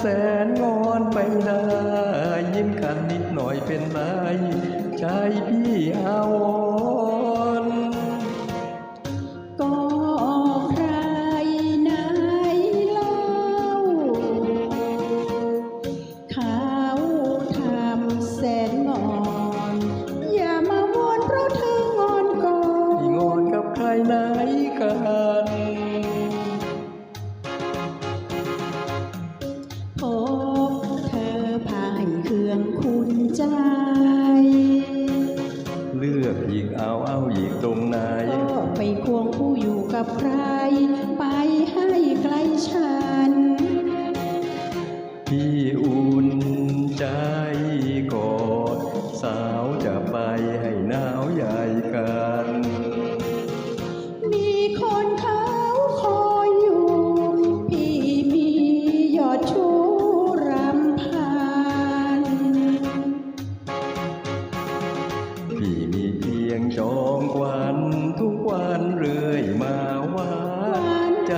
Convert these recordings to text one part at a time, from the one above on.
แสนงอนไปได้ ยิ้มกันนิดหน่อยเป็นไรใจพี่อาวรณ์ก็ใครไหนเล่าเขาทำแสนงอน อย่ามาวนเพราะเธองอนก่อพี่นงอนกับใครไหนกัน ใจ เลือกหญิงเอาเอาหญิงตรงไหนก็ไปควงผู้อยู่กับใคร ไปให้ไกล พี่มีเพียงจองวัน ทุกวันเรื่อยมาหวานใจ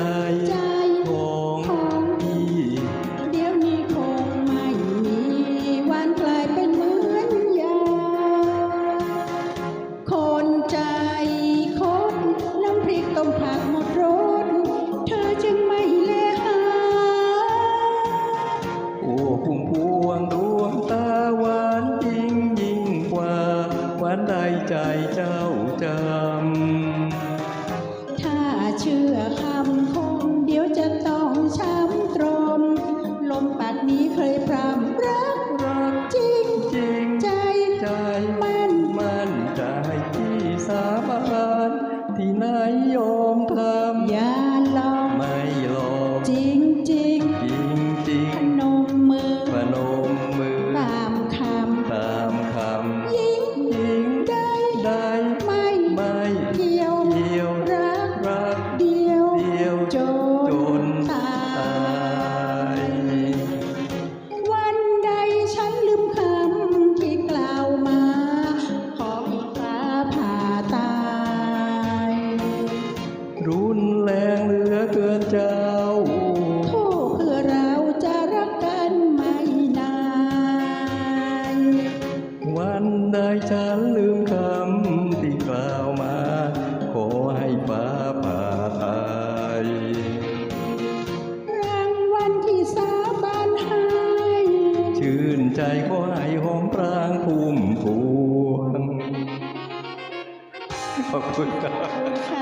วนได้ใจเจ้าจำ ถ้าเชื่อคำคมเดี๋ยวจะต้องช้ำตรม ลมปากนี้เคยพรำรัก วันใดฉันลืมคำที่กล่าวมา ขอให้ฟ้าผ่าตายรางวัลที่สาบานให้ชื่นใจขอให้หอมปรางพุ่มพวงขอบคุณครับค่ะ